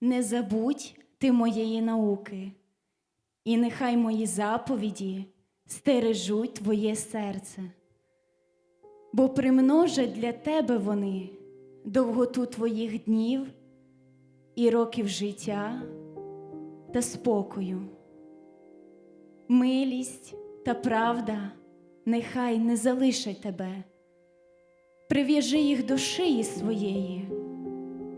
не забудь ти моєї науки, і нехай мої заповіді стережуть твоє серце, бо примножать для тебе вони довготу твоїх днів і років життя та спокою. Милість та правда нехай не залишать тебе. Прив'яжи їх до шиї своєї,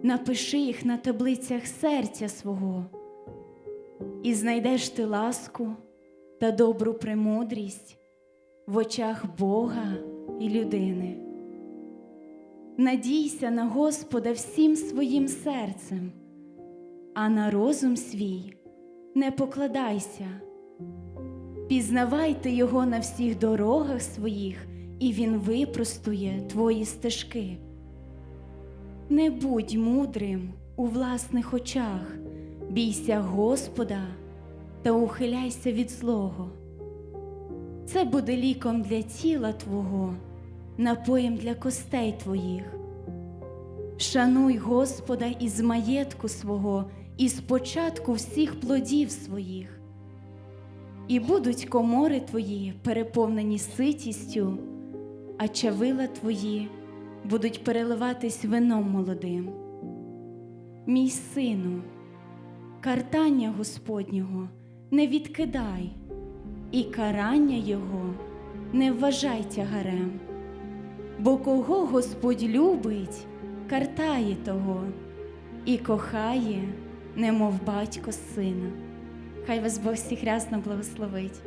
напиши їх на таблицях серця свого, і знайдеш ти ласку та добру премудрість в очах Бога і людини. Надійся на Господа всім своїм серцем, а на розум свій не покладайся. Пізнавайте його на всіх дорогах своїх, і він випростує твої стежки. Не будь мудрим у власних очах, бійся Господа та ухиляйся від злого. Це буде ліком для тіла Твого, напоєм для костей твоїх. Шануй Господа із маєтку свого, і з початку всіх плодів своїх. І будуть комори твої переповнені ситістю, а чавила твої будуть переливатись вином молодим. Мій сину, картання Господнього не відкидай, і карання Його не вважай тягарем, бо кого Господь любить, картає того, і кохає, немов батько сина. Хай вас Бог всіх рясно благословить.